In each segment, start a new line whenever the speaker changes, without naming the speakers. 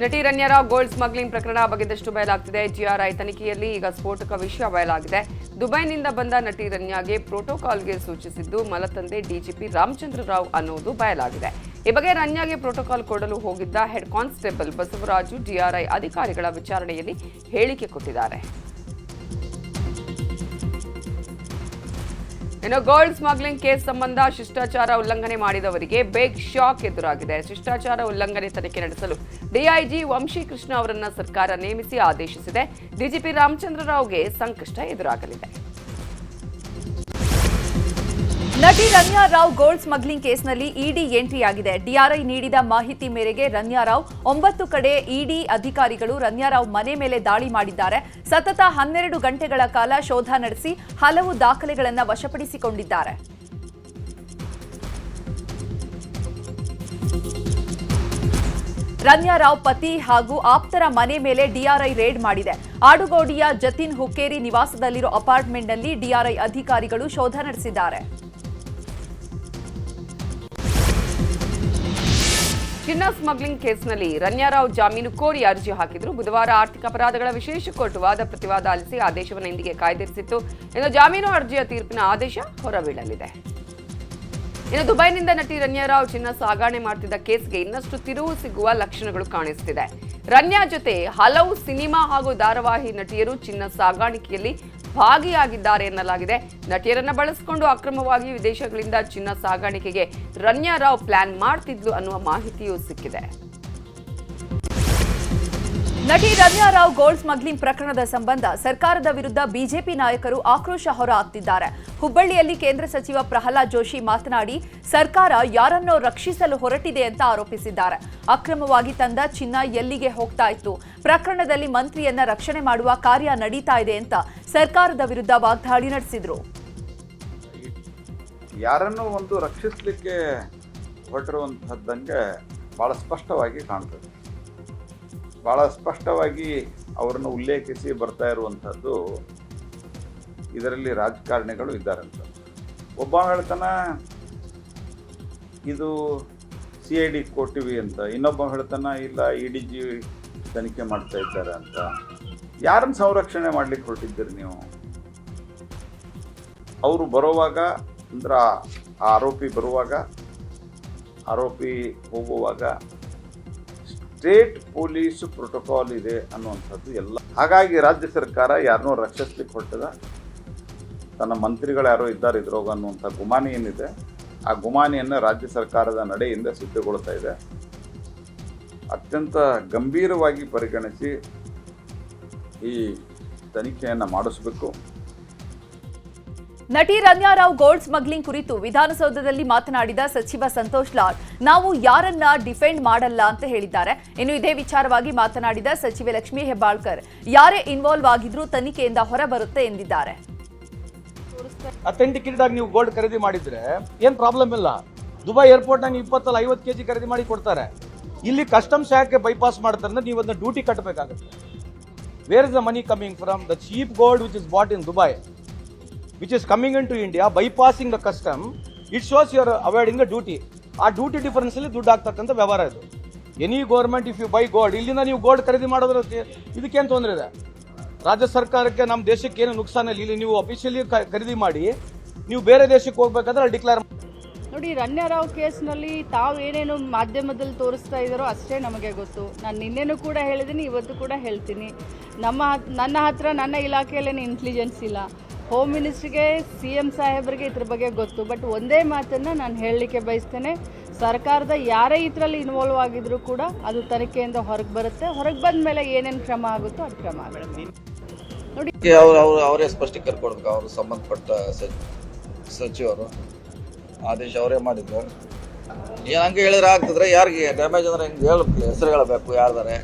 ನಟಿ ರಣ್ಯರಾವ್ gold smuggling ಪ್ರಕರಣ ಬಗೆದಷ್ಟು ಬಯಲಾಗ್ತಿದೆ ಜಿಆರ್ಐ ತನಿಖೆಯಲ್ಲಿ ಈಗ ಸ್ಫೋಟಕ ವಿಷಯ ಬಯಲಾಗಿದೆ ದುಬೈನಿಂದ ಬಂದ ನಟಿ ರನ್ಯಾಗೆ ಪ್ರೋಟೋಕಾಲ್ಗೆ ಸೂಚಿಸಿದ್ದು ಮಲತಂದೆ ಡಿಜಿಪಿ ರಾಮಚಂದ್ರ ರಾವ್ ಅನ್ನೋದು ಬಯಲಾಗಿದೆ ಈ ಬಗ್ಗೆ ರನ್ಯಾಗೆ ಪ್ರೋಟೋಕಾಲ್ ಕೊಡಲು ಹೋಗಿದ್ದ ಹೆಡ್ ಕಾನ್ಸ್ಟೇಬಲ್ ಬಸವರಾಜು ಡಿಆರ್ಐ ಅಧಿಕಾರಿಗಳ ವಿಚಾರಣೆಯಲ್ಲಿ ಹೇಳಿಕೆ ಕೊಟ್ಟಿದ್ದಾರೆ ಇನ್ನು ಗೋಲ್ಡ್ ಸ್ಮಗ್ಲಿಂಗ್ ಕೇಸ್ ಸಂಬಂಧ ಶಿಷ್ಟಾಚಾರ ಉಲ್ಲಂಘನೆ ಮಾಡಿದವರಿಗೆ ಬೇಗ್ ಶಾಕ್ ಎದುರಾಗಿದೆ ಶಿಷ್ಟಾಚಾರ ಉಲ್ಲಂಘನೆ ತನಿಖೆ ನಡೆಸಲು ಡಿಐಜಿ ವಂಶಿಕೃಷ್ಣ ಅವರನ್ನ ಸರ್ಕಾರ ನೇಮಿಸಿ ಆದೇಶಿಸಿದೆ ಡಿಜಿಪಿ ರಾಮಚಂದ್ರ ರಾವ್ಗೆ ಸಂಕಷ್ಟ ಎದುರಾಗಲಿದೆ ನಟಿ ರನ್ಯಾ ರಾವ್ ಗೋಲ್ಡ್ ಸ್ಮಗ್ಲಿಂಗ್ ಕೇಸ್ನಲ್ಲಿ ಇಡಿ ಎಂಟ್ರಿಯಾಗಿದೆ ಡಿಆರ್ಐ ನೀಡಿದ ಮಾಹಿತಿ ಮೇರೆಗೆ ರನ್ಯಾ ರಾವ್ ಒಂಬತ್ತು ಕಡೆ ಇಡಿ ಅಧಿಕಾರಿಗಳು ರನ್ಯಾ ರಾವ್ ಮನೆ ಮೇಲೆ ದಾಳಿ ಮಾಡಿದ್ದಾರೆ ಸತತ ಹನ್ನೆರಡು ಗಂಟೆಗಳ ಕಾಲ ಶೋಧ ನಡೆಸಿ ಹಲವು ದಾಖಲೆಗಳನ್ನು ವಶಪಡಿಸಿಕೊಂಡಿದ್ದಾರೆ ರನ್ಯಾ ರಾವ್ ಪತಿ ಹಾಗೂ ಆಪ್ತರ ಮನೆ ಮೇಲೆ ಡಿಆರ್ಐ ರೇಡ್ ಮಾಡಿದೆ ಆಡುಗೋಡಿಯ ಜತಿನ್ ಹುಕ್ಕೇರಿ ನಿವಾಸದಲ್ಲಿರೋ ಅಪಾರ್ಟ್ಮೆಂಟ್ನಲ್ಲಿ ಡಿಆರ್ಐ ಅಧಿಕಾರಿಗಳು ಶೋಧ ನಡೆಸಿದ್ದಾರೆ ಚಿನ್ನ ಸ್ಮಗ್ಲಿಂಗ್ ಕೇಸ್ನಲ್ಲಿ ರನ್ಯಾರಾವ್ ಜಾಮೀನು ಕೋರಿ ಅರ್ಜಿ ಹಾಕಿದ್ರು ಬುಧವಾರ ಆರ್ಥಿಕ ಅಪರಾಧಗಳ ವಿಶೇಷ ಕೋರ್ಟ್ ವಾದ ಪ್ರತಿವಾದ ಆಲಿಸಿ ಆದೇಶವನ್ನು ಇಂದಿಗೆ ಕಾಯ್ದಿರಿಸಿತ್ತು ಇನ್ನು ಜಾಮೀನು ಅರ್ಜಿಯ ತೀರ್ಪಿನ ಆದೇಶ ಹೊರಬೀಳಲಿದೆ ಇನ್ನು ದುಬೈನಿಂದ ನಟಿ ರನ್ಯಾರಾವ್ ಚಿನ್ನ ಸಾಗಾಣೆ ಮಾಡ್ತಿದ್ದ ಕೇಸ್ಗೆ ಇನ್ನಷ್ಟು ತಿರುವು ಸಿಗುವ ಲಕ್ಷಣಗಳು ಕಾಣಿಸ್ತಿದೆ ರನ್ಯಾ ಜೊತೆ ಹಲವು ಸಿನಿಮಾ ಹಾಗೂ ಧಾರಾವಾಹಿ ನಟಿಯರು ಚಿನ್ನ ಸಾಗಾಣಿಕೆಯಲ್ಲಿ ಭಾಗಿಯಾಗಿದ್ದಾರೆ ಎನ್ನಲಾಗಿದೆ ನಟಿಯರನ್ನ ಬಳಸಿಕೊಂಡು ಅಕ್ರಮವಾಗಿ ವಿದೇಶಗಳಿಂದ ಚಿನ್ನ ಸಾಗಾಣಿಕೆಗೆ ರನ್ಯಾ ರಾವ್ ಪ್ಲಾನ್ ಮಾಡ್ತಿದ್ಲು ಅನ್ನುವ ಮಾಹಿತಿಯೂ ಸಿಕ್ಕಿದೆ ನಟಿ ರನ್ಯಾ ರಾವ್ ಗೋಲ್ಡ್ ಸ್ಮಗ್ಲಿಂಗ್ ಪ್ರಕರಣದ ಸಂಬಂಧ ಸರ್ಕಾರದ ವಿರುದ್ಧ ಬಿಜೆಪಿ ನಾಯಕರು ಆಕ್ರೋಶ ಹೊರ ಹಾಕ್ತಿದ್ದಾರೆ ಹುಬ್ಬಳ್ಳಿಯಲ್ಲಿ ಕೇಂದ್ರ ಸಚಿವ ಪ್ರಹ್ಲಾದ್ ಜೋಶಿ ಮಾತನಾಡಿ ಸರ್ಕಾರ ಯಾರನ್ನೋ ರಕ್ಷಿಸಲು ಹೊರಟಿದೆ ಅಂತ ಆರೋಪಿಸಿದ್ದಾರೆ ಅಕ್ರಮವಾಗಿ ತಂದ ಚಿನ್ನ ಎಲ್ಲಿಗೆ ಹೋಗ್ತಾ ಇತ್ತು ಪ್ರಕರಣದಲ್ಲಿ ಮಂತ್ರಿಯನ್ನ ರಕ್ಷಣೆ ಮಾಡುವ ಕಾರ್ಯ ನಡೀತಾ ಇದೆ ಅಂತ ಸರ್ಕಾರದ ವಿರುದ್ಧ ವಾಗ್ದಾಳಿ ನಡೆಸಿದ್ರು
ಯಾರನ್ನು ಒಂದು ರಕ್ಷಿಸಲಿಕ್ಕೆ ಹೊರಟಿರುವಂತಹದ್ದಂಗೆ ಬಹಳ ಸ್ಪಷ್ಟವಾಗಿ ಕಾಣ್ತದೆ ಭಾಳ ಸ್ಪಷ್ಟವಾಗಿ ಅವರನ್ನು ಉಲ್ಲೇಖಿಸಿ ಬರ್ತಾ ಇರುವಂಥದ್ದು ಇದರಲ್ಲಿ ರಾಜಕಾರಣಿಗಳು ಇದ್ದಾರಂತ ಒಬ್ಬ ಹೇಳ್ತಾನ ಇದು ಸಿ ಐ ಡಿ ಕೊಟ್ಟಿವಿ ಅಂತ ಇನ್ನೊಬ್ಬ ಹೇಳ್ತಾನೆ ಇಲ್ಲ ಇ ಡಿ ಜಿ ತನಿಖೆ ಮಾಡ್ತಾ ಇದ್ದಾರೆ ಅಂತ ಯಾರನ್ನು ಸಂರಕ್ಷಣೆ ಮಾಡಲಿಕ್ಕೆ ಹೊರಟಿದ್ದೀರಿ ನೀವು ಅವರು ಬರುವಾಗ ಅಂದ್ರೆ ಆ ಆರೋಪಿ ಬರುವಾಗ ಆರೋಪಿ ಹೋಗುವಾಗ ಸ್ಟೇಟ್ ಪೊಲೀಸ್ ಪ್ರೋಟೋಕಾಲ್ ಇದೆ ಅನ್ನುವಂಥದ್ದು ಎಲ್ಲ ಹಾಗಾಗಿ ರಾಜ್ಯ ಸರ್ಕಾರ ಯಾರನ್ನೂ ರಕ್ಷಿಸ್ಲಿಕ್ಕೆ ಹೊರಟದ ತನ್ನ ಮಂತ್ರಿಗಳು ಯಾರೋ ಇದ್ದಾರೆ ಇದ್ರೋಗ ಅನ್ನುವಂಥ ಗುಮಾನಿ ಏನಿದೆ ಆ ಗುಮಾನಿಯನ್ನು ರಾಜ್ಯ ಸರ್ಕಾರದ ನಡೆಯಿಂದ ಸಿದ್ಧಗೊಳ್ತಾ ಇದೆ ಅತ್ಯಂತ ಗಂಭೀರವಾಗಿ ಪರಿಗಣಿಸಿ ಈ ತನಿಖೆಯನ್ನು ಮಾಡಿಸಬೇಕು
ನಟಿ ರಮ್ಯಾರಾವ್ ಗೋಲ್ಡ್ ಸ್ಮಗ್ಲಿಂಗ್ ಕುರಿತು ವಿಧಾನಸೌಧದಲ್ಲಿ ಮಾತನಾಡಿದ ಸಚಿವ ಸಂತೋಷ್ ಲಾಲ್ ನಾವು ಯಾರನ್ನ ಡಿಫೆಂಡ್ ಮಾಡಲ್ಲ ಅಂತ ಹೇಳಿದ್ದಾರೆ ಇನ್ನು ಇದೇ ವಿಚಾರವಾಗಿ ಮಾತನಾಡಿದ ಸಚಿವೆ ಲಕ್ಷ್ಮೀ ಹೆಬ್ಬಾಳ್ಕರ್ ಯಾರೇ ಇನ್ವಾಲ್ವ್ ಆಗಿದ್ರೂ ತನಿಖೆಯಿಂದ ಹೊರಬರುತ್ತೆ ಎಂದಿದ್ದಾರೆ
ಆಗಿ ನೀವು ಗೋಲ್ಡ್ ಖರೀದಿ ಮಾಡಿದ್ರೆ ಏನ್ ಪ್ರಾಬ್ಲಮ್ ಇಲ್ಲ ದುಬೈ ಏರ್ಪೋರ್ಟ್ ನೀವು ಐವತ್ತು ಕೆಜಿ ಖರೀದಿ ಮಾಡಿ ಕೊಡ್ತಾರೆ ಇಲ್ಲಿ ಕಸ್ಟಮ್ಸ್ ಯಾಕೆ ಬೈಪಾಸ್ ಮಾಡ್ತಾರೆ ನೀವು ಅದನ್ನ ಡ್ಯೂಟಿ ಕಟ್ಟಬೇಕಾಗುತ್ತೆ where is the money coming from the cheap gold which is bought in dubai which is coming into india bypassing the custom it shows you are avoiding the duty A duty difference is due doctor can't be aware any government if you buy gold you know you gold. to kare di maad this can't only that raja sarkar ke nam deshi kenu nuksa na lili nyu officially kare di maadi nyu bere deshi kobe kadha al deklar
ನೋಡಿ ರಣ್ಯರಾವ್ ಕೇಸ್ನಲ್ಲಿ ತಾವು ಏನೇನು ಮಾಧ್ಯಮದಲ್ಲಿ ತೋರಿಸ್ತಾ ಇದ್ದಾರೋ ಅಷ್ಟೇ ನಮಗೆ ಗೊತ್ತು ನಾನು ನಿನ್ನೆನೂ ಕೂಡ ಹೇಳಿದ್ದೀನಿ ಇವತ್ತು ಕೂಡ ಹೇಳ್ತೀನಿ ನಮ್ಮ ನನ್ನ ಹತ್ರ ನನ್ನ ಇಲಾಖೆಯಲ್ಲೇನು ಇಂಟೆಲಿಜೆನ್ಸ್ ಇಲ್ಲ ಹೋಮ್ ಮಿನಿಸ್ಟ್ರಿಗೆ ಸಿ ಎಂ ಸಾಹೇಬರಿಗೆ ಇದ್ರ ಬಗ್ಗೆ ಗೊತ್ತು ಬಟ್ ಒಂದೇ ಮಾತನ್ನು ನಾನು ಹೇಳಲಿಕ್ಕೆ ಬಯಸ್ತೇನೆ ಸರ್ಕಾರದ ಯಾರೇ ಇದರಲ್ಲಿ ಇನ್ವಾಲ್ವ್ ಆಗಿದ್ರೂ ಕೂಡ ಅದು ತನಿಖೆಯಿಂದ ಹೊರಗೆ ಬರುತ್ತೆ ಹೊರಗೆ ಬಂದ ಮೇಲೆ ಏನೇನು ಕ್ರಮ ಆಗುತ್ತೋ ಅದು ಕ್ರಮ
ನೋಡಿ ಅವರೇ ಅವರು ಸಂಬಂಧಪಟ್ಟ ಸಚಿವರು ಆದೇಶ ಅವರೇ ಮಾಡಿದ್ದು ಏನು ಹಂಗೆ ಹೇಳಿದ್ರೆ ಆಗ್ತಿದ್ರೆ ಯಾರಿಗೆ ಡ್ಯಾಮೇಜ್ ಅಂದರೆ ಹೆಂಗೆ ಹೇಳಬೇಕು ಹೆಸರು ಹೇಳಬೇಕು ಯಾರ್ದಾರೆ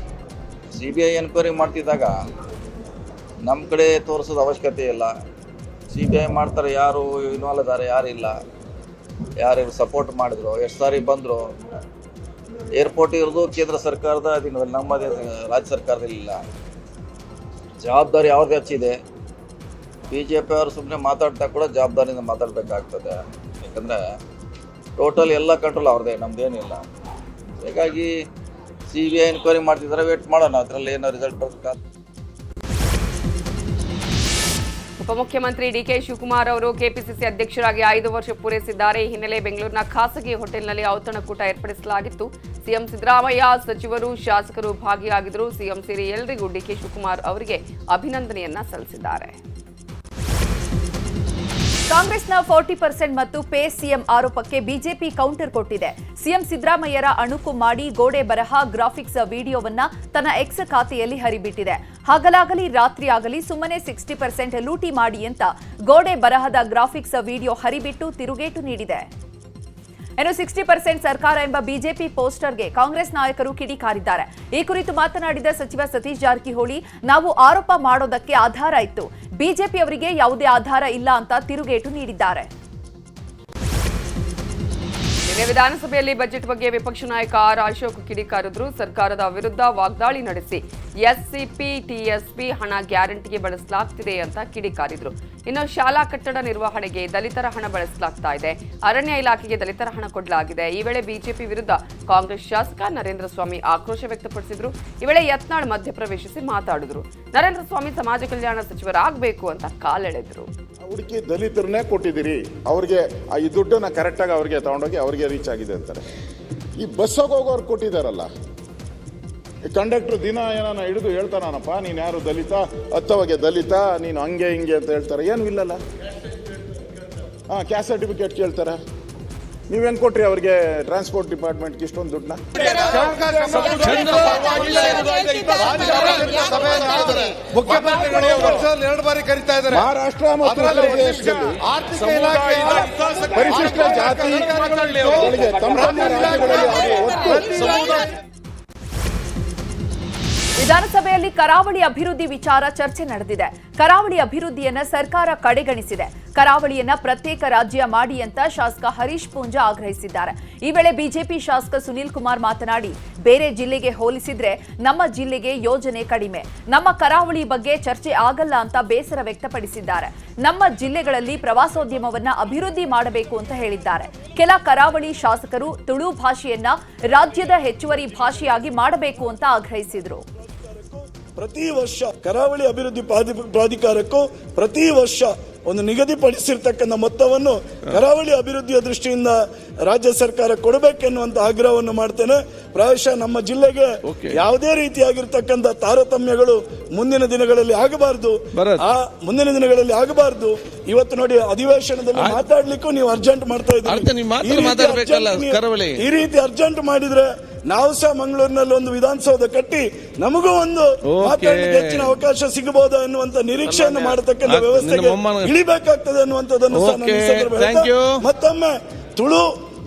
ಸಿ ಬಿ ಐ ಎನ್ಕ್ವೈರಿ ಮಾಡ್ತಿದ್ದಾಗ ನಮ್ಮ ಕಡೆ ತೋರಿಸೋದು ಅವಶ್ಯಕತೆ ಇಲ್ಲ ಸಿ ಬಿ ಐ ಮಾಡ್ತಾರೆ ಯಾರು ಇನ್ವಾಲ್ವ್ ಇದ್ದಾರೆ ಯಾರಿಲ್ಲ ಯಾರು ಸಪೋರ್ಟ್ ಮಾಡಿದ್ರು ಎಷ್ಟು ಸಾರಿ ಬಂದರು ಏರ್ಪೋರ್ಟ್ ಇರೋದು ಕೇಂದ್ರ ಸರ್ಕಾರದ ಅಧೀನದಲ್ಲಿ ನಮ್ಮದೇ ರಾಜ್ಯ ಸರ್ಕಾರದಲ್ಲಿ ಇಲ್ಲ ಜವಾಬ್ದಾರಿ ಯಾವ್ದು ಹೆಚ್ಚಿದೆ ಬಿ ಜೆ ಪಿ ಅವರು ಸುಮ್ಮನೆ ಮಾತಾಡ್ತಾ ಕೂಡ ಜವಾಬ್ದಾರಿಯಿಂದ ಮಾತಾಡಬೇಕಾಗ್ತದೆ ಯಾಕಂದ್ರೆ ಟೋಟಲ್ ಎಲ್ಲ ಕಂಟ್ರೋಲ್ ಅವ್ರದ್ದೇ ನಮ್ದೇನಿಲ್ಲ ಹೀಗಾಗಿ C B I enquiry wait ಮಾಡೋಣ ಅದರಲ್ಲಿ ಏನೋ ರಿಸಲ್ಟ್
ಉಪಮುಖ್ಯಮಂತ್ರಿ ಡಿ ಡಿಕೆ ಶಿವಕುಮಾರ್ ಅವರು ಕೆಪಿಸಿಸಿ ಅಧ್ಯಕ್ಷರಾಗಿ ಐದು ವರ್ಷ ಪೂರೈಸಿದ್ದಾರೆ ಈ ಹಿನ್ನೆಲೆ ಬೆಂಗಳೂರಿನ ಖಾಸಗಿ ಹೋಟೆಲ್ನಲ್ಲಿ ಔತಣಕೂಟ ಏರ್ಪಡಿಸಲಾಗಿತ್ತು ಸಿಎಂ ಸಿದ್ದರಾಮಯ್ಯ ಸಚಿವರು ಶಾಸಕರು ಭಾಗಿಯಾಗಿದ್ದರು ಸಿಎಂ ಸೇರಿ ಎಲ್ಲರಿಗೂ ಡಿಕೆ ಶಿವಕುಮಾರ್ ಅವರಿಗೆ ಅಭಿನಂದನೆಯನ್ನ ಸಲ್ಲಿಸಿದ್ದಾರೆ ಕಾಂಗ್ರೆಸ್ನ ಫೋರ್ಟಿ ಪರ್ಸೆಂಟ್ ಮತ್ತು ಪೇ ಸಿಎಂ ಆರೋಪಕ್ಕೆ ಬಿಜೆಪಿ ಕೌಂಟರ್ ಕೊಟ್ಟಿದೆ ಸಿಎಂ ಸಿದ್ದರಾಮಯ್ಯರ ಅಣುಕು ಮಾಡಿ ಗೋಡೆ ಬರಹ ಗ್ರಾಫಿಕ್ಸ್ ವಿಡಿಯೋವನ್ನ ತನ್ನ ಎಕ್ಸ್ ಖಾತೆಯಲ್ಲಿ ಹರಿಬಿಟ್ಟಿದೆ ಹಗಲಾಗಲಿ ರಾತ್ರಿ ಆಗಲಿ ಸುಮ್ಮನೆ ಸಿಕ್ಸ್ಟಿ ಪರ್ಸೆಂಟ್ ಲೂಟಿ ಮಾಡಿ ಅಂತ ಗೋಡೆ ಬರಹದ ಗ್ರಾಫಿಕ್ಸ್ ವಿಡಿಯೋ ಹರಿಬಿಟ್ಟು ತಿರುಗೇಟು ನೀಡಿದೆ ಏನು ಸಿಕ್ಸ್ಟಿ ಪರ್ಸೆಂಟ್ ಸರ್ಕಾರ ಎಂಬ ಬಿಜೆಪಿ ಪೋಸ್ಟರ್ಗೆ ಕಾಂಗ್ರೆಸ್ ನಾಯಕರು ಕಿಡಿಕಾರಿದ್ದಾರೆ ಈ ಕುರಿತು ಮಾತನಾಡಿದ ಸಚಿವ ಸತೀಶ್ ಜಾರಕಿಹೊಳಿ ನಾವು ಆರೋಪ ಮಾಡೋದಕ್ಕೆ ಆಧಾರ ಇತ್ತು ಬಿಜೆಪಿಯವರಿಗೆ ಯಾವುದೇ ಆಧಾರ ಇಲ್ಲ ಅಂತ ತಿರುಗೇಟು ನೀಡಿದ್ದಾರೆ ನಿನ್ನೆ ವಿಧಾನಸಭೆಯಲ್ಲಿ ಬಜೆಟ್ ಬಗ್ಗೆ ವಿಪಕ್ಷ ನಾಯಕ ಆರ್ ಅಶೋಕ್ ಕಿಡಿಕಾರಿದ್ರು ಸರ್ಕಾರದ ವಿರುದ್ಧ ವಾಗ್ದಾಳಿ ನಡೆಸಿ ಎಸ್ಸಿಪಿ ಟಿಎಸ್ಪಿ ಹಣ ಗ್ಯಾರಂಟಿಗೆ ಬಳಸಲಾಗ್ತಿದೆ ಅಂತ ಕಿಡಿಕಾರಿದ್ರು ಇನ್ನು ಶಾಲಾ ಕಟ್ಟಡ ನಿರ್ವಹಣೆಗೆ ದಲಿತರ ಹಣ ಬಳಸಲಾಗ್ತಾ ಇದೆ ಅರಣ್ಯ ಇಲಾಖೆಗೆ ದಲಿತರ ಹಣ ಕೊಡಲಾಗಿದೆ ಈ ವೇಳೆ ಬಿಜೆಪಿ ವಿರುದ್ಧ ಕಾಂಗ್ರೆಸ್ ಶಾಸಕ ನರೇಂದ್ರ ಸ್ವಾಮಿ ಆಕ್ರೋಶ ವ್ಯಕ್ತಪಡಿಸಿದ್ರು ಈ ವೇಳೆ ಯತ್ನಾಳ್ ಮಧ್ಯಪ್ರವೇಶಿಸಿ ಮಾತಾಡಿದ್ರು ನರೇಂದ್ರ ಸ್ವಾಮಿ ಸಮಾಜ ಕಲ್ಯಾಣ ಸಚಿವರಾಗಬೇಕು ಅಂತ ಕಾಲೆಳೆದ್ರು
ಹುಡುಕಿ ದಲಿತರನ್ನೇ ಕೊಟ್ಟಿದ್ದೀರಿ ಅವ್ರಿಗೆ ಈ ದುಡ್ಡನ್ನು ಕರೆಕ್ಟಾಗಿ ಅವ್ರಿಗೆ ತಗೊಂಡೋಗಿ ಅವ್ರಿಗೆ ರೀಚ್ ಆಗಿದೆ ಅಂತಾರೆ ಈ ಬಸ್ಸಾಗ ಹೋಗೋರು ಕೊಟ್ಟಿದ್ದಾರಲ್ಲ ಕಂಡಕ್ಟ್ರು ದಿನ ಏನಾನ ಹಿಡಿದು ಹೇಳ್ತಾನಪ್ಪ ನೀನು ಯಾರು ದಲಿತ ಹತ್ತವಾಗೆ ದಲಿತ ನೀನು ಹಂಗೆ ಹಿಂಗೆ ಅಂತ ಹೇಳ್ತಾರೆ ಏನು ಇಲ್ಲಲ್ಲ ಹಾಂ ಕ್ಯಾಸ್ಟ್ ಸರ್ಟಿಫಿಕೇಟ್ ಕೇಳ್ತಾರೆ ನೀವೇನ್ ಕೊಟ್ರಿ ಅವರಿಗೆ ಟ್ರಾನ್ಸ್ಪೋರ್ಟ್ ಡಿಪಾರ್ಟ್ಮೆಂಟ್ ಇಷ್ಟೊಂದು ದುಡ್ಡನ್ನ ಇದ್ದಾರೆ ಮಹಾರಾಷ್ಟ್ರ ಮತ್ತು
ಪರಿಶಿಷ್ಟ ವಿಧಾನಸಭೆಯಲ್ಲಿ ಕರಾವಳಿ ಅಭಿವೃದ್ಧಿ ವಿಚಾರ ಚರ್ಚೆ ನಡೆದಿದೆ ಕರಾವಳಿ ಅಭಿವೃದ್ಧಿಯನ್ನ ಸರ್ಕಾರ ಕಡೆಗಣಿಸಿದೆ ಕರಾವಳಿಯನ್ನ ಪ್ರತ್ಯೇಕ ರಾಜ್ಯ ಮಾಡಿ ಅಂತ ಶಾಸಕ ಹರೀಶ್ ಪೂಂಜಾ ಆಗ್ರಹಿಸಿದ್ದಾರೆ ಈ ವೇಳೆ ಬಿಜೆಪಿ ಶಾಸಕ ಸುನೀಲ್ ಕುಮಾರ್ ಮಾತನಾಡಿ ಬೇರೆ ಜಿಲ್ಲೆಗೆ ಹೋಲಿಸಿದ್ರೆ ನಮ್ಮ ಜಿಲ್ಲೆಗೆ ಯೋಜನೆ ಕಡಿಮೆ ನಮ್ಮ ಕರಾವಳಿ ಬಗ್ಗೆ ಚರ್ಚೆ ಆಗಲ್ಲ ಅಂತ ಬೇಸರ ವ್ಯಕ್ತಪಡಿಸಿದ್ದಾರೆ ನಮ್ಮ ಜಿಲ್ಲೆಗಳಲ್ಲಿ ಪ್ರವಾಸೋದ್ಯಮವನ್ನ ಅಭಿವೃದ್ಧಿ ಮಾಡಬೇಕು ಅಂತ ಹೇಳಿದ್ದಾರೆ ಕೆಲ ಕರಾವಳಿ ಶಾಸಕರು ತುಳು ಭಾಷೆಯನ್ನ ರಾಜ್ಯದ ಹೆಚ್ಚುವರಿ ಭಾಷೆಯಾಗಿ ಮಾಡಬೇಕು ಅಂತ ಆಗ್ರಹಿಸಿದರು
ಪ್ರತಿ ವರ್ಷ ಕರಾವಳಿ ಅಭಿವೃದ್ಧಿ ಪ್ರಾಧಿಕಾರಕ್ಕೂ ಪ್ರತಿ ವರ್ಷ ಒಂದು ನಿಗದಿಪಡಿಸಿರ್ತಕ್ಕಂಥ ಮೊತ್ತವನ್ನು ಕರಾವಳಿ ಅಭಿವೃದ್ಧಿಯ ದೃಷ್ಟಿಯಿಂದ ರಾಜ್ಯ ಸರ್ಕಾರ ಕೊಡಬೇಕೆನ್ನುವಂಥ ಆಗ್ರಹವನ್ನು ಮಾಡ್ತೇನೆ ಪ್ರಾಯಶಃ ನಮ್ಮ ಜಿಲ್ಲೆಗೆ ಯಾವುದೇ ರೀತಿಯಾಗಿರ್ತಕ್ಕಂಥ ತಾರತಮ್ಯಗಳು ಮುಂದಿನ ದಿನಗಳಲ್ಲಿ ಆಗಬಾರದು ಆ ಮುಂದಿನ ದಿನಗಳಲ್ಲಿ ಆಗಬಾರದು ಇವತ್ತು ನೋಡಿ ಅಧಿವೇಶನದಲ್ಲಿ ಮಾತಾಡ್ಲಿಕ್ಕೂ ನೀವು ಅರ್ಜೆಂಟ್ ಮಾಡ್ತಾ ಇದ್ದೀರಿ ಈ ರೀತಿ ಅರ್ಜೆಂಟ್ ಮಾಡಿದ್ರೆ ನಾವು ಸಹ ಮಂಗಳೂರಿನಲ್ಲಿ ಒಂದು ವಿಧಾನಸೌಧ ಕಟ್ಟಿ ನಮಗೂ ಒಂದು ಹೆಚ್ಚಿನ ಅವಕಾಶ ಸಿಗಬಹುದು ಅನ್ನುವಂತ ನಿರೀಕ್ಷೆಯನ್ನು ಮಾಡತಕ್ಕಂಥ ವ್ಯವಸ್ಥೆ ಇಳಿಬೇಕಾಗ್ತದೆ ಅನ್ನುವಂಥದ್ದನ್ನು ಮತ್ತೊಮ್ಮೆ ತುಳು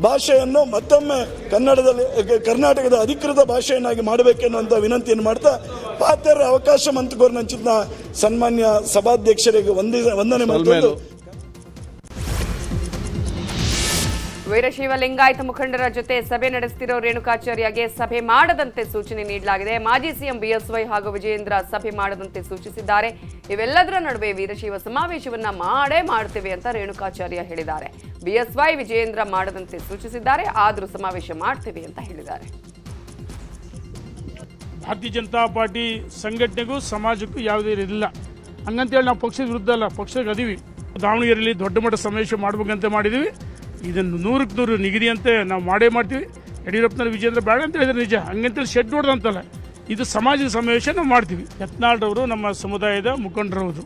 ಭಾಷೆಯನ್ನು ಮತ್ತೊಮ್ಮೆ ಕನ್ನಡದಲ್ಲಿ ಕರ್ನಾಟಕದ ಅಧಿಕೃತ ಭಾಷೆಯನ್ನಾಗಿ ಮಾಡಬೇಕೆನ್ನುವಂತ ವಿನಂತಿಯನ್ನು ಮಾಡ್ತಾ ಪಾತ್ರ ಅವಕಾಶ ಮಂತ್ರಿಗೌರ್ನ ಸನ್ಮಾನ್ಯ ಸಭಾಧ್ಯಕ್ಷರಿಗೆ ವಂದನೆ ಮಾಡ್ತಾ
ವೀರಶೈವ ಲಿಂಗಾಯತ ಮುಖಂಡರ ಜೊತೆ ಸಭೆ ನಡೆಸುತ್ತಿರೋ ರೇಣುಕಾಚಾರ್ಯಗೆ ಸಭೆ ಮಾಡದಂತೆ ಸೂಚನೆ ನೀಡಲಾಗಿದೆ ಮಾಜಿ ಸಿಎಂ ಬಿಎಸ್ವೈ ಹಾಗೂ ವಿಜಯೇಂದ್ರ ಸಭೆ ಮಾಡದಂತೆ ಸೂಚಿಸಿದ್ದಾರೆ ಇವೆಲ್ಲದರ ನಡುವೆ ವೀರಶೈವ ಸಮಾವೇಶವನ್ನ ಮಾಡೇ ಮಾಡ್ತೇವೆ ಅಂತ ರೇಣುಕಾಚಾರ್ಯ ಹೇಳಿದ್ದಾರೆ ಬಿಎಸ್ವೈ ವಿಜಯೇಂದ್ರ ಮಾಡದಂತೆ ಸೂಚಿಸಿದ್ದಾರೆ ಆದರೂ ಸಮಾವೇಶ ಮಾಡ್ತೇವೆ ಅಂತ ಹೇಳಿದ್ದಾರೆ
ಭಾರತೀಯ ಜನತಾ ಪಾರ್ಟಿ ಸಂಘಟನೆಗೂ ಸಮಾಜಕ್ಕೂ ಯಾವುದೇ ಇರಲಿಲ್ಲ ಹಂಗಂತೇಳಿ ನಾವು ಪಕ್ಷದ ವಿರುದ್ಧ ಅಲ್ಲ ಪಕ್ಷಕ್ಕೆ ಅದೀವಿ ದಾವಣಗೆರೆಯಲ್ಲಿ ದೊಡ್ಡ ಮಟ್ಟ ಸಮಾವೇಶ ಮಾಡ್ಬೇಕಂತ ಮಾಡಿದ್ದೀವಿ ಇದನ್ನು ನೂರಕ್ಕೆ ನೂರು ನಿಗದಿ ಅಂತ ನಾವು ಮಾಡೇ ಮಾಡ್ತೀವಿ ಯಡಿಯೂರಪ್ಪನ ವಿಜೇಂದ್ರ ಬೇಡ ಅಂತ ಹೇಳಿದ್ರೆ ನಿಜ ಹಂಗಂತೇಳಿ ಶೆಡ್ ನೋಡ್ದಂತಲ್ಲ ಇದು ಸಮಾಜದ ಸಮಾವೇಶ ನಾವು ಮಾಡ್ತೀವಿ ಯತ್ನಾಳ್ರವರು ನಮ್ಮ ಸಮುದಾಯದ ಮುಖಂಡರವರು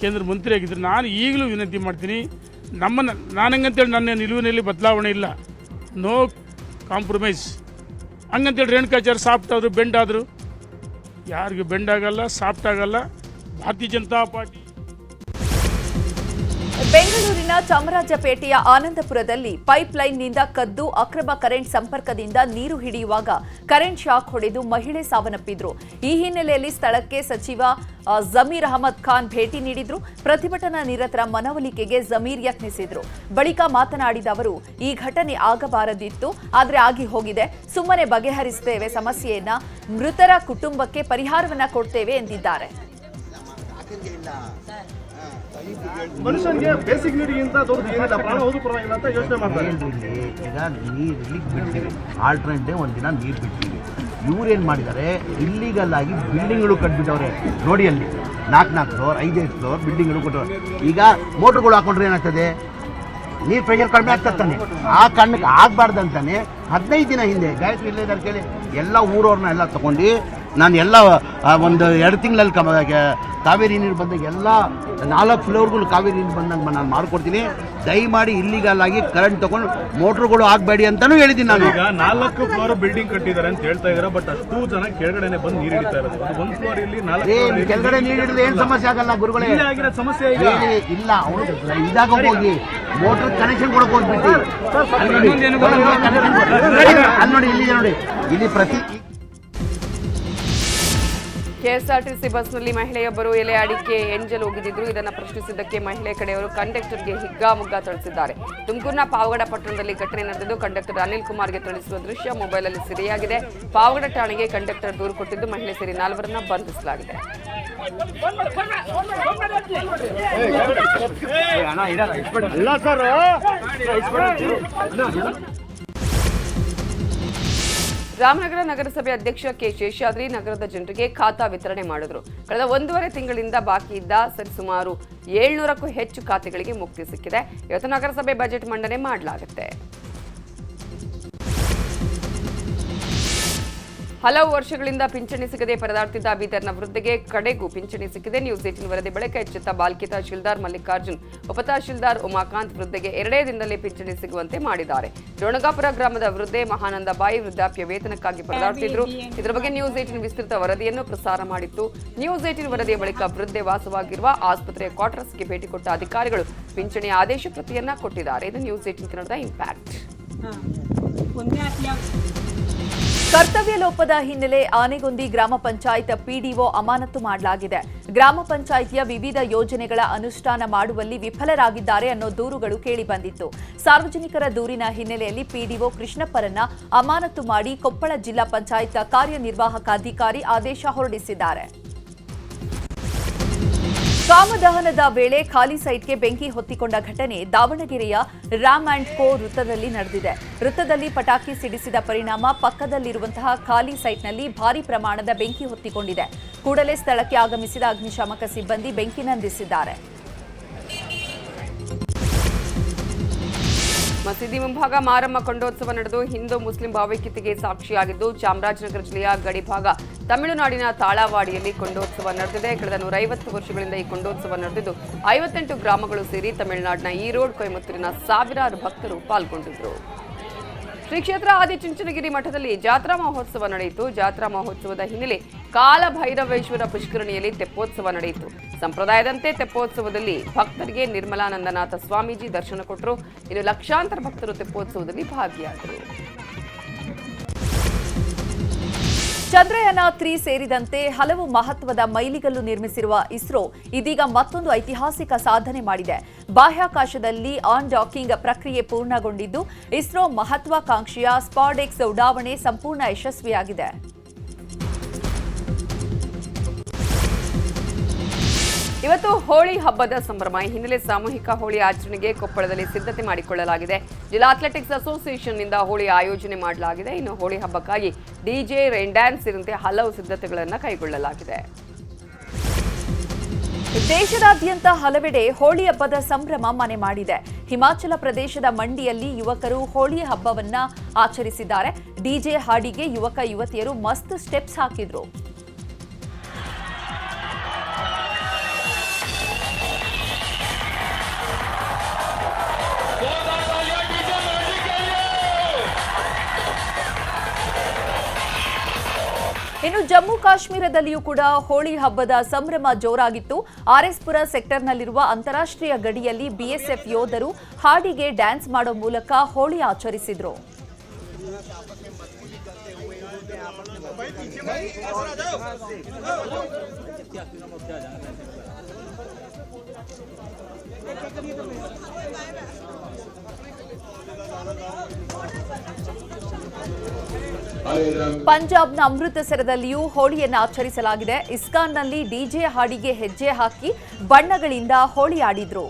ಕೇಂದ್ರ ಮಂತ್ರಿಯಾಗಿದ್ದರು ನಾನು ಈಗಲೂ ವಿನಂತಿ ಮಾಡ್ತೀನಿ ನಮ್ಮನ್ನು ನಾನು ಹಂಗಂತೇಳಿ ನನ್ನ ನಿಲುವಿನಲ್ಲಿ ಬದಲಾವಣೆ ಇಲ್ಲ ನೋ ಕಾಂಪ್ರಮೈಸ್ ಹಂಗಂತೇಳಿ ರೇಣುಕಾಚಾರ್ಯ ಸಾಫ್ಟ್ ಆದರು ಬೆಂಡ್ ಆದರು ಯಾರಿಗೂ ಬೆಂಡ್ ಆಗಲ್ಲ ಸಾಫ್ಟ್ ಆಗಲ್ಲ ಭಾರತೀಯ ಜನತಾ ಪಾರ್ಟಿ
ಬೆಂಗಳೂರಿನ ಚಾಮರಾಜಪೇಟೆಯ ಆನಂದಪುರದಲ್ಲಿ ಪೈಪ್ಲೈನ್ನಿಂದ ಕದ್ದು ಅಕ್ರಮ ಕರೆಂಟ್ ಸಂಪರ್ಕದಿಂದ ನೀರು ಹಿಡಿಯುವಾಗ ಕರೆಂಟ್ ಶಾಕ್ ಹೊಡೆದು ಮಹಿಳೆ ಸಾವನ್ನಪ್ಪಿದ್ರು ಈ ಹಿನ್ನೆಲೆಯಲ್ಲಿ ಸ್ಥಳಕ್ಕೆ ಸಚಿವ ಜಮೀರ್ ಅಹಮದ್ ಖಾನ್ ಭೇಟಿ ನೀಡಿದ್ರು ಪ್ರತಿಭಟನಾ ನಿರತರ ಮನವೊಲಿಕೆಗೆ ಜಮೀರ್ ಯತ್ನಿಸಿದ್ರು ಬಳಿಕ ಮಾತನಾಡಿದ ಅವರು ಈ ಘಟನೆ ಆಗಬಾರದಿತ್ತು ಆದರೆ ಆಗಿ ಹೋಗಿದೆ ಸುಮ್ಮನೆ ಬಗೆಹರಿಸುತ್ತೇವೆ ಸಮಸ್ಯೆಯನ್ನ ಮೃತರ ಕುಟುಂಬಕ್ಕೆ ಪರಿಹಾರವನ್ನ ಕೊಡ್ತೇವೆ ಎಂದಿದ್ದಾರೆ
ಮನುಷ್ಯನಿಗೆ ಬೇಸಿಕ್ ನೀರಿಗಿಂತ ದೊಡ್ಡ ಏನಿಲ್ಲ ಪ್ರಾಣ ಹೋದ್ರು ಪರವಾಗಿಲ್ಲ ಅಂತ ಯೋಚನೆ ಮಾಡ್ತಾರೆ ಈಗ ನೀರಿಗೆ ಬಿಡ್ತೀವಿ ಆಲ್ಟರ್ನೇಟಿವ್ ಒಂದಿನ ನೀರು ಬಿಡ್ತೀವಿ ಇವ್ರೇನು ಮಾಡಿದ್ದಾರೆ ಇಲ್ಲಿಗಲ್ ಆಗಿ ಬಿಲ್ಡಿಂಗ್ಗಳು ಕಟ್ಬಿಟ್ಟವ್ರೆ ನೋಡಿ ಅಲ್ಲಿ ನಾಲ್ಕು ನಾಲ್ಕು ಫ್ಲೋರ್ ಐದೈದು ಫ್ಲೋರ್ ಬಿಲ್ಡಿಂಗ್ಗಳು ಕೊಟ್ಟವ್ರೆ ಈಗ ಮೋಟ್ರ್ಗಳು ಹಾಕೊಂಡ್ರೆ ಏನಾಗ್ತದೆ ನೀರು ಪ್ರೆಷರ್ ಕಡಿಮೆ ಆಗ್ತದೆ ಆ ಕಣ್ಣಿಗೆ ಆಗಬಾರ್ದಂತಾನೆ ಹದಿನೈದು ದಿನ ಹಿಂದೆ ಗಾಯತ್ರಿ ಇಲ್ಲದಾರ ಕೇಳಿ ಎಲ್ಲ ಊರವ್ರನ್ನ ಎಲ್ಲ ತೊಗೊಂಡು ನಾನು ಎಲ್ಲ ಒಂದು ಎರಡು ತಿಂಗಳಲ್ಲಿ ಕಮ ಕಾವೇರಿ ನೀರು ಬಂದಾಗ ಎಲ್ಲ ನಾಲ್ಕು ಫ್ಲೋರ್ಗಳು ಕಾವೇರಿ ನೀರು ಬಂದಂಗೆ ನಾನು ಮಾಡಿಕೊಡ್ತೀನಿ ದಯಮಾಡಿ ಮಾಡಿ ಕರೆಂಟ್ ತಗೊಂಡು ಮೋಟ್ರುಗಳು ಆಗಬೇಡಿ ಅಂತಲೂ ಹೇಳಿದ್ದೀನಿ ನಾನು
ಈಗ ನಾಲ್ಕು ಫ್ಲೋರ್ ಬಿಲ್ಡಿಂಗ್ ಕಟ್ಟಿದ್ದಾರೆ ಅಂತ ಹೇಳ್ತಾ ಇದ್ದಾರೆ ಬಟ್ ಅಷ್ಟು ಜನ ಕೆಳಗಡೆ ಬಂದು ನೀರು ಹಿಡಿತಾ ಇರೋದು ಒಂದು ಫ್ಲೋರ್ ಇಲ್ಲಿ
ಕೆಳಗಡೆ ನೀರು ಹಿಡಿದ್ರೆ ಏನು ಸಮಸ್ಯೆ ಆಗಲ್ಲ ಗುರುಗಳೇ
ಸಮಸ್ಯೆ ಇಲ್ಲ ಅವನು ಇದಾಗ ಹೋಗಿ ಮೋಟ್ರ್ ಕನೆಕ್ಷನ್ ಕೊಡಕ್ಕೆ ಹೋಗ್ಬಿಟ್ಟು ಅಲ್ಲಿ ನೋಡಿ ಇಲ್ಲಿ
ನೋಡಿ ಇಲ್ಲಿ ಪ್ರತಿ ಕೆಎಸ್ಆರ್ಟಿಸಿ ಬಸ್ನಲ್ಲಿ ಮಹಿಳೆಯೊಬ್ಬರು ಎಲೆ ಅಡಿಕೆ ಎಂಜಲ್ ಹೋಗಿದ್ದಿದ್ರು ಇದನ್ನು ಪ್ರಶ್ನಿಸಿದ್ದಕ್ಕೆ ಮಹಿಳೆ ಕಡೆಯವರು ಕಂಡಕ್ಟರ್ಗೆ ಹಿಗ್ಗಾಮುಗ್ಗಾ ಥಳಿಸಿದ್ದಾರೆ ತುಮಕೂರಿನ ಪಾವಗಡ ಪಟ್ಟಣದಲ್ಲಿ ಘಟನೆ ನಡೆದಿದ್ದು ಕಂಡಕ್ಟರ್ ಅನಿಲ್ ಕುಮಾರ್ಗೆ ತಿಳಿಸುವ ದೃಶ್ಯ ಮೊಬೈಲಲ್ಲಿ ಸೆರೆಯಾಗಿದೆ ಪಾವಗಡ ಠಾಣೆಗೆ ಕಂಡಕ್ಟರ್ ದೂರು ಕೊಟ್ಟಿದ್ದು ಮಹಿಳೆ ಸೇರಿ ನಾಲ್ವರನ್ನ ಬಂಧಿಸಲಾಗಿದೆ ರಾಮನಗರ ನಗರಸಭೆ ಅಧ್ಯಕ್ಷ ಕೆ ಶೇಷಾದ್ರಿ ನಗರದ ಜನರಿಗೆ ಖಾತಾ ವಿತರಣೆ ಮಾಡಿದ್ರು ಕಳೆದ ಒಂದೂವರೆ ತಿಂಗಳಿಂದ ಬಾಕಿ ಇದ್ದ ಸರಿಸುಮಾರು ಏಳ್ನೂರಕ್ಕೂ ಹೆಚ್ಚು ಖಾತೆಗಳಿಗೆ ಮುಕ್ತಿ ಸಿಕ್ಕಿದೆ ಇವತ್ತು ನಗರಸಭೆ ಬಜೆಟ್ ಮಂಡನೆ ಮಾಡಲಾಗುತ್ತೆ ಹಲವು ವರ್ಷಗಳಿಂದ ಪಿಂಚಣಿ ಸಿಗದೆ ಪರದಾಡ್ತಿದ್ದ ಬೀದರ್ನ ವೃದ್ಧಿಗೆ ಕಡೆಗೂ ಪಿಂಚಣಿ ಸಿಕ್ಕಿದೆ ನ್ಯೂಸ್ ಏಟಿನ್ ವರದಿ ಬಳಿಕ ಎಚ್ಚೆತ್ತ ಬಾಲ್ಕಿ ತಹಶೀಲ್ದಾರ್ ಮಲ್ಲಿಕಾರ್ಜುನ್ ಉಪತಹಶೀಲ್ದಾರ್ ಉಮಾಕಾಂತ್ ವೃದ್ಧಿಗೆ ಎರಡೇ ದಿನದಲ್ಲಿ ಪಿಂಚಣಿ ಸಿಗುವಂತೆ ಮಾಡಿದ್ದಾರೆ ರೋಣಗಾಪುರ ಗ್ರಾಮದ ವೃದ್ಧೆ ಮಹಾನಂದ ಬಾಯಿ ವೃದ್ಧಾಪ್ಯ ವೇತನಕ್ಕಾಗಿ ಪರದಾಡ್ತಿದ್ರು ಇದರ ಬಗ್ಗೆ ನ್ಯೂಸ್ ಏಟಿನ್ ವಿಸ್ತೃತ ವರದಿಯನ್ನು ಪ್ರಸಾರ ಮಾಡಿತ್ತು ನ್ಯೂಸ್ ಏಟಿನ್ ವರದಿಯ ಬಳಿಕ ವೃದ್ಧೆ ವಾಸವಾಗಿರುವ ಆಸ್ಪತ್ರೆಯ ಕ್ವಾರ್ಟರ್ಸ್ಗೆ ಭೇಟಿ ಕೊಟ್ಟ ಅಧಿಕಾರಿಗಳು ಪಿಂಚಣಿ ಆದೇಶ ಪ್ರತಿಯನ್ನ ಕೊಟ್ಟಿದ್ದಾರೆ ಇದು ನ್ಯೂಸ್ ಏಟಿನ್ ಕನ್ನಡದ ಇಂಪ್ಯಾಕ್ಟ್ ಕರ್ತವ್ಯ ಲೋಪದ ಹಿನ್ನೆಲೆ ಆನೆಗೊಂದಿ ಗ್ರಾಮ ಪಂಚಾಯತ್ ಪಿಡಿಒ ಅಮಾನತು ಮಾಡಲಾಗಿದೆ ಗ್ರಾಮ ಪಂಚಾಯಿತಿಯ ವಿವಿಧ ಯೋಜನೆಗಳ ಅನುಷ್ಠಾನ ಮಾಡುವಲ್ಲಿ ವಿಫಲರಾಗಿದ್ದಾರೆ ಅನ್ನೋ ದೂರುಗಳು ಕೇಳಿಬಂದಿತ್ತು ಸಾರ್ವಜನಿಕರ ದೂರಿನ ಹಿನ್ನೆಲೆಯಲ್ಲಿ ಪಿಡಿಒ ಕೃಷ್ಣಪ್ಪರನ್ನ ಅಮಾನತು ಮಾಡಿ ಕೊಪ್ಪಳ ಜಿಲ್ಲಾ ಪಂಚಾಯತ್ ಕಾರ್ಯನಿರ್ವಾಹಕ ಅಧಿಕಾರಿ ಆದೇಶ ಹೊರಡಿಸಿದ್ದಾರೆ ಕಾಮದಹನದ ವೇಳೆ ಖಾಲಿ ಸೈಟ್ಗೆ ಬೆಂಕಿ ಹೊತ್ತಿಕೊಂಡ ಘಟನೆ ದಾವಣಗೆರೆಯ ರಾಮ್ ಅಂಡ್ ಕೋ ವೃತ್ತದಲ್ಲಿ ನಡೆದಿದೆ ವೃತ್ತದಲ್ಲಿ ಪಟಾಕಿ ಸಿಡಿಸಿದ ಪರಿಣಾಮ ಪಕ್ಕದಲ್ಲಿರುವಂತಹ ಖಾಲಿ ಸೈಟ್ನಲ್ಲಿ ಭಾರಿ ಪ್ರಮಾಣದ ಬೆಂಕಿ ಹೊತ್ತಿಕೊಂಡಿದೆ ಕೂಡಲೇ ಸ್ಥಳಕ್ಕೆ ಆಗಮಿಸಿದ ಅಗ್ನಿಶಾಮಕ ಸಿಬ್ಬಂದಿ ಬೆಂಕಿ ನಂದಿಸಿದ್ದಾರೆ ಮಸೀದಿ ಮುಂಭಾಗ ಮಾರಮ್ಮ ಕೊಂಡೋತ್ಸವ ನಡೆದು ಹಿಂದೂ ಮುಸ್ಲಿಂ ಭಾವೈಕ್ಯತೆಗೆ ಸಾಕ್ಷಿಯಾಗಿದ್ದು ಚಾಮರಾಜನಗರ ಜಿಲ್ಲೆಯ ಗಡಿಭಾಗ ತಮಿಳುನಾಡಿನ ತಾಳವಾಡಿಯಲ್ಲಿ ಕೊಂಡೋತ್ಸವ ನಡೆದಿದೆ ಕಳೆದ ನೂರೈವತ್ತು ವರ್ಷಗಳಿಂದ ಈ ಕೊಂಡೋತ್ಸವ ನಡೆದಿದ್ದು ಐವತ್ತೆಂಟು ಗ್ರಾಮಗಳು ಸೇರಿ ತಮಿಳುನಾಡಿನ ಈರೋಡ್ ಕೊಯಮತ್ತೂರಿನ ಸಾವಿರಾರು ಭಕ್ತರು ಪಾಲ್ಗೊಂಡಿದ್ದರು ಶ್ರೀ ಕ್ಷೇತ್ರ ಆದಿಚುಂಚನಗಿರಿ ಮಠದಲ್ಲಿ ಜಾತ್ರಾ ಮಹೋತ್ಸವ ನಡೆಯಿತು ಜಾತ್ರಾ ಮಹೋತ್ಸವದ ಹಿನ್ನೆಲೆ ಕಾಲಭೈರವೇಶ್ವರ ಪುಷ್ಕರಣಿಯಲ್ಲಿ ತೆಪ್ಪೋತ್ಸವ ನಡೆಯಿತು ಸಂಪ್ರದಾಯದಂತೆ ತೆಪ್ಪೋತ್ಸವದಲ್ಲಿ ಭಕ್ತರಿಗೆ ನಿರ್ಮಲಾನಂದನಾಥ ಸ್ವಾಮೀಜಿ ದರ್ಶನ ಕೊಟ್ಟರು ಇನ್ನು ಲಕ್ಷಾಂತರ ಭಕ್ತರು ತೆಪ್ಪೋತ್ಸವದಲ್ಲಿ ಭಾಗಿಯಾದರು ಚಂದ್ರಯಾನ ತ್ರೀ ಸೇರಿದಂತೆ ಹಲವು ಮಹತ್ವದ ಮೈಲಿಗಲ್ಲು ನಿರ್ಮಿಸಿರುವ ಇಸ್ರೋ ಇದೀಗ ಮತ್ತೊಂದು ಐತಿಹಾಸಿಕ ಸಾಧನೆ ಮಾಡಿದೆ ಬಾಹ್ಯಾಕಾಶದಲ್ಲಿ ಆನ್ ಡಾಕಿಂಗ್ ಪ್ರಕ್ರಿಯೆ ಪೂರ್ಣಗೊಂಡಿದ್ದು ಇಸ್ರೋ ಮಹತ್ವಾಕಾಂಕ್ಷೆಯ ಸ್ಪಾಡೆಕ್ಸ್ ಉಡಾವಣೆ ಸಂಪೂರ್ಣ ಯಶಸ್ವಿಯಾಗಿದೆ ಇವತ್ತು ಹೋಳಿ ಹಬ್ಬದ ಸಂಭ್ರಮ ಈ ಹಿನ್ನೆಲೆ ಸಾಮೂಹಿಕ ಹೋಳಿ ಆಚರಣೆಗೆ ಕೊಪ್ಪಳದಲ್ಲಿ ಸಿದ್ಧತೆ ಮಾಡಿಕೊಳ್ಳಲಾಗಿದೆ ಜಿಲ್ಲಾ ಅಥ್ಲೆಟಿಕ್ಸ್ ಅಸೋಸಿಯೇಷನ್ನಿಂದ ಹೋಳಿ ಆಯೋಜನೆ ಮಾಡಲಾಗಿದೆ ಇನ್ನು ಹೋಳಿ ಹಬ್ಬಕ್ಕಾಗಿ ಡಿಜೆ ರೈನ್ ಡ್ಯಾನ್ಸ್ ಸೇರಿದಂತೆ ಹಲವು ಸಿದ್ಧತೆಗಳನ್ನು ಕೈಗೊಳ್ಳಲಾಗಿದೆ ದೇಶದಾದ್ಯಂತ ಹಲವೆಡೆ ಹೋಳಿ ಹಬ್ಬದ ಸಂಭ್ರಮ ಮನೆ ಮಾಡಿದೆ ಹಿಮಾಚಲ ಪ್ರದೇಶದ ಮಂಡಿಯಲ್ಲಿ ಯುವಕರು ಹೋಳಿ ಹಬ್ಬವನ್ನ ಆಚರಿಸಿದ್ದಾರೆ ಡಿಜೆ ಹಾಡಿಗೆ ಯುವಕ ಯುವತಿಯರು ಮಸ್ತ್ ಸ್ಟೆಪ್ಸ್ ಹಾಕಿದ್ರು ಇನ್ನು ಜಮ್ಮು ಕಾಶ್ಮೀರದಲ್ಲಿಯೂ ಕೂಡ ಹೋಳಿ ಹಬ್ಬದ ಸಂಭ್ರಮ ಜೋರಾಗಿತ್ತು ಆರ್ಎಸ್ಪುರ ಸೆಕ್ಟರ್ನಲ್ಲಿರುವ ಅಂತಾರಾಷ್ಟ್ರೀಯ ಗಡಿಯಲ್ಲಿ ಬಿಎಸ್ಎಫ್ ಯೋಧರು ಹಾಡಿಗೆ ಡ್ಯಾನ್ಸ್ ಮಾಡೋ ಮೂಲಕ ಹೋಳಿ ಆಚರಿಸಿದ್ರು ಪಂಜಾಬ್ನ ಅಮೃತಸರದಲ್ಲಿಯೂ ಹೋಳಿಯನ್ನು ಆಚರಿಸಲಾಗಿದೆ ಇಸ್ಕಾನ್ನಲ್ಲಿ ಡಿಜೆ ಹಾಡಿಗೆ ಹೆಜ್ಜೆ ಹಾಕಿ ಬಣ್ಣಗಳಿಂದ ಹೋಳಿ ಆಡಿದ್ರು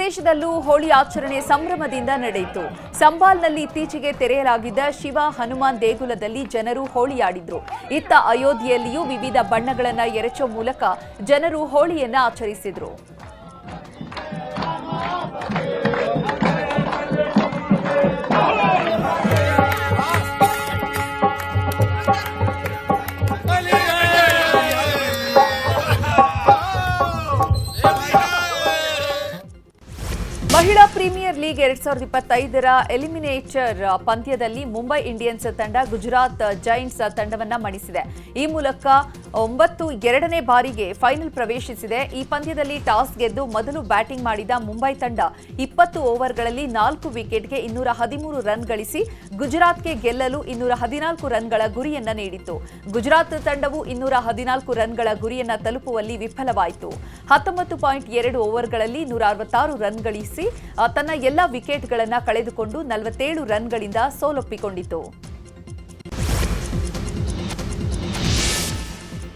ಪ್ರದೇಶದಲ್ಲೂ ಹೋಳಿ ಆಚರಣೆ ಸಂಭ್ರಮದಿಂದ ನಡೆಯಿತು ಸಂಬಾಲ್ನಲ್ಲಿ ಇತ್ತೀಚೆಗೆ ತೆರೆಯಲಾಗಿದ್ದ ಶಿವ ಹನುಮಾನ್ ದೇಗುಲದಲ್ಲಿ ಜನರು ಹೋಳಿಯಾಡಿದ್ರು ಇತ್ತ ಅಯೋಧ್ಯೆಯಲ್ಲಿಯೂ ವಿವಿಧ ಬಣ್ಣಗಳನ್ನು ಎರಚೋ ಮೂಲಕ ಜನರು ಹೋಳಿಯನ್ನ ಆಚರಿಸಿದ್ರು ಎರಡ್ ಸಾವಿರದ ಇಪ್ಪತ್ತೈದರ ಎಲಿಮಿನೇಟರ್ ಪಂದ್ಯದಲ್ಲಿ ಮುಂಬೈ ಇಂಡಿಯನ್ಸ್ ತಂಡ ಗುಜರಾತ್ ಜೈಂಟ್ಸ್ ತಂಡವನ್ನ ಮಣಿಸಿದೆ ಈ ಮೂಲಕ ಒಂಬತ್ತು ಎರಡನೇ ಬಾರಿಗೆ ಫೈನಲ್ ಪ್ರವೇಶಿಸಿದೆ ಈ ಪಂದ್ಯದಲ್ಲಿ ಟಾಸ್ ಗೆದ್ದು ಮೊದಲು ಬ್ಯಾಟಿಂಗ್ ಮಾಡಿದ ಮುಂಬೈ ತಂಡ ಇಪ್ಪತ್ತು ಓವರ್ಗಳಲ್ಲಿ ನಾಲ್ಕು ವಿಕೆಟ್ಗೆ ಇನ್ನೂರ ಹದಿಮೂರು ರನ್ ಗಳಿಸಿ ಗುಜರಾತ್ಗೆ ಗೆಲ್ಲಲು ಇನ್ನೂರ ಹದಿನಾಲ್ಕು ರನ್ಗಳ ಗುರಿಯನ್ನ ನೀಡಿತ್ತು ಗುಜರಾತ್ ತಂಡವು ಇನ್ನೂರ ಹದಿನಾಲ್ಕು ರನ್ಗಳ ಗುರಿಯನ್ನ ತಲುಪುವಲ್ಲಿ ವಿಫಲವಾಯಿತು ಹತ್ತೊಂಬತ್ತು ಪಾಯಿಂಟ್ ಎರಡು ಓವರ್ಗಳಲ್ಲಿ ನೂರ ಅರವತ್ತಾರು ರನ್ ಗಳಿಸಿ ತನ್ನ ಎಲ್ಲ ವಿಕೆಟ್ಗಳನ್ನು ಕಳೆದುಕೊಂಡು ನಲವತ್ತೇಳು ರನ್ಗಳಿಂದ ಸೋಲೊಪ್ಪಿಕೊಂಡಿತು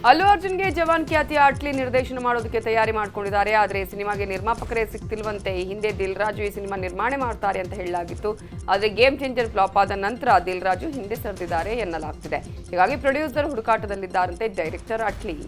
ಅಲ್ಲು ಅರ್ಜುನ್ಗೆ ಜವಾನ್ ಖ್ಯಾತಿಯ ಅಟ್ಲಿ ನಿರ್ದೇಶನ ಮಾಡೋದಕ್ಕೆ ತಯಾರಿ ಮಾಡಿಕೊಂಡಿದ್ದಾರೆ ಆದರೆ ಸಿನಿಮಾಗೆ ನಿರ್ಮಾಪಕರೇ ಸಿಕ್ತಿಲ್ವಂತೆ ಈ ಹಿಂದೆ ದಿಲ್ ರಾಜು ಈ ಸಿನಿಮಾ ನಿರ್ಮಾಣ ಮಾಡ್ತಾರೆ ಅಂತ ಹೇಳಲಾಗಿತ್ತು ಆದರೆ ಗೇಮ್ ಚೇಂಜರ್ ಫ್ಲಾಪ್ ಆದ ನಂತರ ದಿಲ್ ರಾಜು ಹಿಂದೆ ಸರಿದಿದ್ದಾರೆ ಎನ್ನಲಾಗ್ತಿದೆ ಹೀಗಾಗಿ ಪ್ರೊಡ್ಯೂಸರ್ ಹುಡುಕಾಟದಲ್ಲಿದ್ದಾರಂತೆ ಡೈರೆಕ್ಟರ್ ಅಟ್ಲಿ